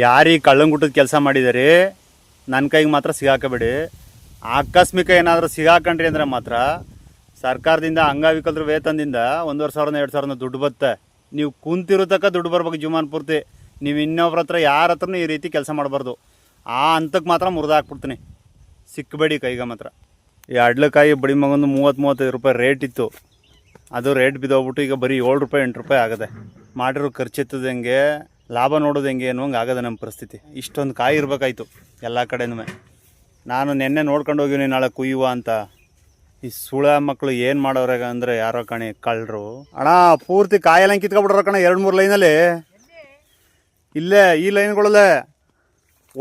ಯಾರೀ ಕಳ್ಳಂಗುಟ್ಟದ ಕೆಲಸ ಮಾಡಿದಾರೆ ನನ್ನ ಕೈಗೆ ಮಾತ್ರ ಸಿಗಾಕಬೇಡಿ. ಆಕಸ್ಮಿಕ ಏನಾದರೂ ಸಿಗಾಕೊಂಡ್ರಿ ಅಂದರೆ ಮಾತ್ರ ಸರ್ಕಾರದಿಂದ ಅಂಗವಿಕಲರ ವೇತನದಿಂದ ಒಂದೂವರೆ ಸಾವಿರದ ಎರಡು ಸಾವಿರದ ದುಡ್ಡು ಬತ್ತೆ. ನೀವು ಕುಂತಿರೋ ತಕ್ಕ ದುಡ್ಡು ಬರ್ಬೇಕು ಜುಮಾನ್ ಪೂರ್ತಿ. ನೀವು ಇನ್ನೊಬ್ರ ಹತ್ರ ಯಾರ ಹತ್ರನೂ ಈ ರೀತಿ ಕೆಲಸ ಮಾಡಬಾರ್ದು. ಆ ಹಂತಕ್ಕೆ ಮಾತ್ರ ಮುರಿದಾಕ್ಬಿಡ್ತೀನಿ ಸಿಕ್ಕಬೇಡಿ ಕೈಗೆ ಮಾತ್ರ. ಈ ಅಡ್ಲಕಾಯಿ ಬಡಿ ಮಗೊಂದು ಮೂವತ್ತು ಮೂವತ್ತೈದು ರೂಪಾಯಿ ರೇಟ್ ಇತ್ತು. ಅದು ರೇಟ್ ಬಿದ್ದೋಗ್ಬಿಟ್ಟು ಈಗ ಬರೀ ಏಳು ರೂಪಾಯಿ ಎಂಟು ರೂಪಾಯಿ ಆಗದೆ. ಮಾಡಿರೋ ಖರ್ಚು ಹೆಂಗೆ ಲಾಭ ನೋಡೋದು ಹೆಂಗೆ ಅನ್ನೋಂಗೆ ಆಗದೆ ನಮ್ಮ ಪರಿಸ್ಥಿತಿ. ಇಷ್ಟೊಂದು ಕಾಯಿ ಇರಬೇಕಾಯ್ತು ಎಲ್ಲ ಕಡೆನೂ ನಾನು ನಿನ್ನೆ ನೋಡ್ಕೊಂಡು ಹೋಗಿನಿ ನಾಳೆ ಕುಯ್ಯುವ ಅಂತ. ಈ ಸುಳ ಮಕ್ಕಳು ಏನು ಮಾಡೋರೆ ಅಂದರೆ ಯಾರೋ ಕಣೆ ಕಳ್ಳರು. ಅಣ್ಣ, ಪೂರ್ತಿ ಕಾಯೆಲ್ಲ ಕಿತ್ಕೊಬಿಟ್ರ ಕಣ ಎರಡು ಮೂರು ಲೈನಲ್ಲಿ. ಇಲ್ಲೇ, ಈ ಲೈನ್ಗಳಲ್ಲೇ.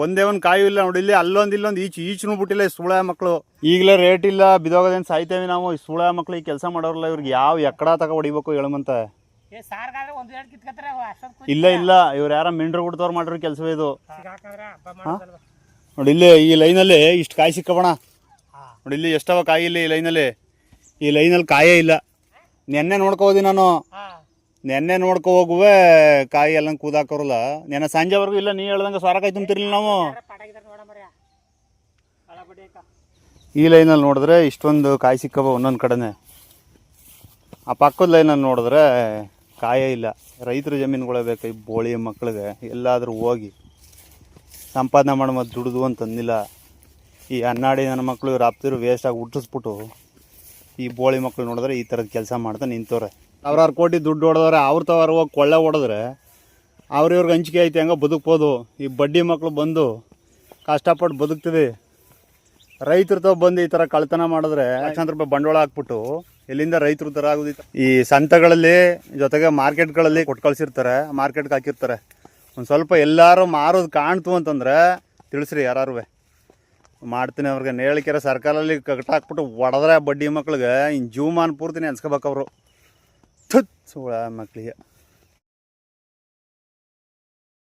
ಒಂದೇ ಒಂದು ಕಾಯು ಇಲ್ಲ ನೋಡಿ, ಇಲ್ಲಿ ಅಲ್ಲೊಂದು ಇಲ್ಲೊಂದು ಈಚು ಈಚನು ಬಿಟ್ಟಿಲ್ಲ ಈ ಸುಳ ಮಕ್ಕಳು ಈಗಲೇ ರೇಟ್ ಇಲ್ಲ ಬಿದೋಗೋದೇನು ಸಾಯ್ತೇವೆ ನಾವು? ಈ ಸುಳ ಮಕ್ಕಳು ಈ ಕೆಲಸ ಮಾಡೋರಲ್ಲ ಇವ್ರಿಗೆ ಯಾವ ಎಕ್ಕಡ ತಗೊ ಹೊಡಿಬೇಕು ಹೇಳಮಂತ ಇಲ್ಲ ಇಲ್ಲ ಇವ್ರು ಯಾರ ಮಿಂಡ್ರ ಬಿಡ್ತವ್ರು ಮಾಡಿರೋ ಕೆಲಸವೇ ಇದು. ನೋಡಿ ಇಲ್ಲಿ ಈ ಲೈನಲ್ಲಿ ಇಷ್ಟು ಕಾಯಿ ಸಿಕ್ಕಬಣ. ನೋಡಿ ಇಲ್ಲಿ ಎಷ್ಟವ ಕಾಯಿ ಇಲ್ಲ ಈ ಲೈನಲ್ಲಿ? ಈ ಲೈನಲ್ಲಿ ಕಾಯೇ ಇಲ್ಲ. ನೆನ್ನೆ ನೋಡ್ಕೋದಿ ನಾನು. ನೆನ್ನೆ ನೋಡ್ಕೊ ಹೋಗುವೆ ಕಾಯಿ ಎಲ್ಲ ಕೂದಾಕೋರಲ್ಲ. ನೆನ್ನೆ ಸಂಜೆವರೆಗೂ ಇಲ್ಲ ನೀ ಹೇಳ್ದಂಗೆ ಸಾರ ಕಾಯಿ ತುಂಬ್ತಿರ್ಲಿಲ್ಲ ನಾವು. ಈ ಲೈನಲ್ಲಿ ನೋಡಿದ್ರೆ ಇಷ್ಟೊಂದು ಕಾಯಿ ಸಿಕ್ಕಬ ಒಂದೊಂದು ಕಡೆನೆ. ಆ ಪಕ್ಕದ ಲೈನಲ್ಲಿ ನೋಡಿದ್ರೆ ಕಾಯೇ ಇಲ್ಲ. ರೈತರ ಜಮೀನುಗಳೇ ಬೇಕು, ಈ ಬೋಳಿ ಮಕ್ಕಳಿಗೆ ಎಲ್ಲಾದರೂ ಹೋಗಿ ಸಂಪಾದನೆ ಮಾಡಿ ಮತ್ತು ದುಡಿದು ಅಂತಂದಿಲ್ಲ ಈ ಹನ್ನಾಡಿ ನನ್ನ ಮಕ್ಕಳು ಇವ್ರು ಅಪ್ತಿರು ವೇಸ್ಟಾಗಿ ಹುಟ್ಟಿಸ್ಬಿಟ್ಟು ಈ ಬೋಳಿ ಮಕ್ಕಳು ನೋಡಿದ್ರೆ ಈ ಥರದ ಕೆಲಸ ಮಾಡ್ತಾ ನಿಂತವ್ರೆ. ಸಾವಿರಾರು ಕೋಟಿ ದುಡ್ಡು ಹೊಡೆದವ್ರೆ, ಅವ್ರ ತವರು ಹೋಗಿ ಕೊಳ್ಳೆ ಹೊಡೆದ್ರೆ ಅವ್ರಿವ್ರಿಗೆ ಹಂಚಿಕೆ ಐತೆ, ಹಂಗೆ ಬದುಕ್ಬೋದು. ಈ ಬಡ್ಡಿ ಮಕ್ಕಳು ಬಂದು ಕಷ್ಟಪಟ್ಟು ಬದುಕ್ತೀವಿ ರೈತರು ತಾವು ಬಂದು ಈ ಥರ ಕಳ್ತನ ಮಾಡಿದ್ರೆ ಲಕ್ಷಾಂತರ ರೂಪಾಯಿ ಬಂಡವಾಳ ಹಾಕ್ಬಿಟ್ಟು ಎಲ್ಲಿಂದ ರೈತರು ತರ ಆಗೋದಿತ್ತು. ಈ ಸಂತಗಳಲ್ಲಿ ಜೊತೆಗೆ ಮಾರ್ಕೆಟ್ಗಳಲ್ಲಿ ಕೊಟ್ಟು ಕಳ್ಸಿರ್ತಾರೆ, ಮಾರ್ಕೆಟ್ಗೆ ಹಾಕಿರ್ತಾರೆ. ಒಂದು ಸ್ವಲ್ಪ ಎಲ್ಲರೂ ಮಾರೋದು ಕಾಣ್ತು ಅಂತಂದ್ರೆ ತಿಳಿಸ್ರಿ ಯಾರು ಮಾಡ್ತೀನಿ ಅವ್ರಿಗೆ ನೇಳಿಕೆರೆ ಸರ್ಕಾರಲ್ಲಿ ಕಟ್ಟಾಕ್ಬಿಟ್ಟು ಒಡೆದ್ರೆ ಬಡ್ಡಿ ಮಕ್ಳಿಗೆ ಇನ್ನು ಜೀವಮಾನ ಪೂರ್ತಿನೇ ನೆನ್ಸ್ಕೋಬೇಕು ಅವರು. ಮಕ್ಕಳಿಗೆ ಸುಳ ಮಕ್ಳಿಗೆ.